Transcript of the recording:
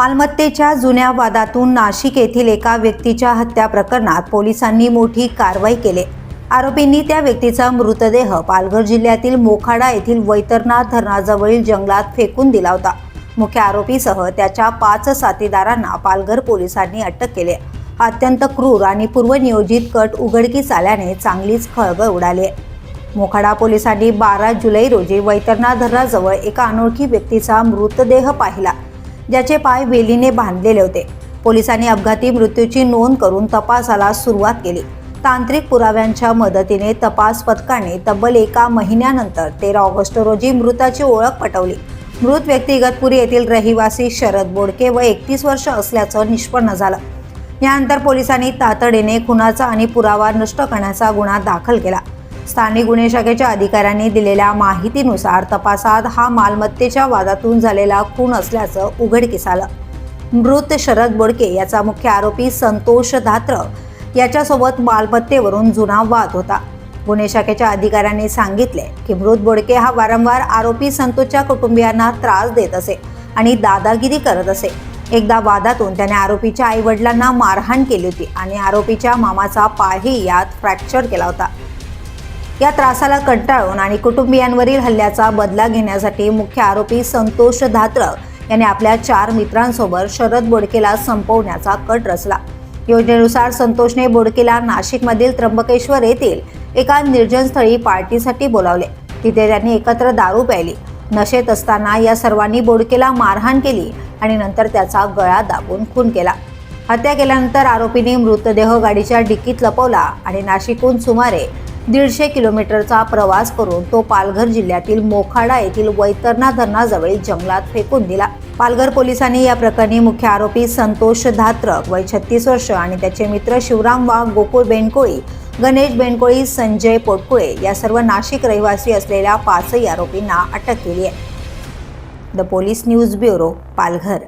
मालमत्तेच्या जुन्या वादातून नाशिक येथील एका व्यक्तीच्या हत्या प्रकरणात पोलिसांनी मोठी कारवाई केली. आरोपींनी त्या व्यक्तीचा मृतदेह पालघर जिल्ह्यातील मोखाडा येथील वैतरनाथ धरणाजवळील जंगलात फेकून दिला होता. मुख्य आरोपीसह त्याच्या पाच साथीदारांना पालघर पोलिसांनी अटक केली. अत्यंत क्रूर आणि पूर्वनियोजित कट उघडकीस आल्याने चांगलीच खळबळ उडाली. मोखाडा पोलिसांनी बारा जुलै रोजी वैतरणा धरणाजवळ एका अनोळखी व्यक्तीचा मृतदेह पाहिला. ज्याचे पाय वेलीने बांधलेले होते. पोलिसांनी अपघाती मृत्यूची नोंद करून तपासाला सुरुवात केली. तांत्रिक पुराव्यांच्या मदतीने तपास पथकाने तब्बल एका महिन्यानंतर तेरा ऑगस्ट रोजी मृताची ओळख पटवली. मृत व्यक्ती इगतपुरी येथील रहिवासी शरद बोडके व एकतीस वर्ष असल्याचं निष्पन्न झालं. यानंतर पोलिसांनी तातडीने खुनाचा आणि पुरावा नष्ट करण्याचा गुन्हा दाखल केला. स्थानिक गुन्हे शाखेच्या अधिकाऱ्यांनी दिलेल्या माहितीनुसार तपासात हा मालमत्तेच्या वादातून झालेला खून असल्याचं उघडकीस आलं. मृत शरद बोडके याचा मुख्य आरोपी संतोष धात्र याच्यासोबत मालमत्तेवरून जुना वाद होता. गुन्हे शाखेच्या अधिकाऱ्यांनी सांगितले की मृत बोडके हा वारंवार आरोपी संतोषच्या कुटुंबियांना त्रास देत असे आणि दादागिरी करत असे. एकदा वादातून त्याने आरोपीच्या आई वडिलांना मारहाण केली होती आणि आरोपीच्या मामाचा पायही यात फ्रॅक्चर केला होता. या त्रासाला कंटाळून आणि कुटुंबियांवरील हल्ल्याचा बदला घेण्यासाठी मुख्य आरोपी संतोष धात्र याने आपल्या चार मित्रांसोबत शरद बोडकेला संपवण्याचा कट रचला. योजनेनुसार संतोषने बोडकेला नाशिकमधील त्र्यंबकेश्वर येथील एका निर्जनस्थळी पार्टीसाठी बोलावले. तिथे त्यांनी एकत्र दारू प्यायली. नशेत असताना या सर्वांनी बोडकेला मारहाण केली आणि नंतर त्याचा गळा दाबून खून केला. हत्या केल्यानंतर आरोपीने मृतदेह गाडीच्या डिकीत लपवला आणि नाशिकहून सुमारे दीडशे किलोमीटरचा प्रवास करून तो पालघर जिल्ह्यातील मोखाडा येथील वैतरणा धरणाजवळील जंगलात फेकून दिला. पालघर पोलिसांनी या प्रकरणी मुख्य आरोपी संतोष धात्रक वय छत्तीस वर्ष आणि त्याचे मित्र शिवराम वाघ गोकुळ बेनकोळी गणेश बेनकोळी संजय पोटकुळे या सर्व नाशिक रहिवासी असलेल्या पाचही आरोपींना अटक केली आहे. The police news bureau Palghar.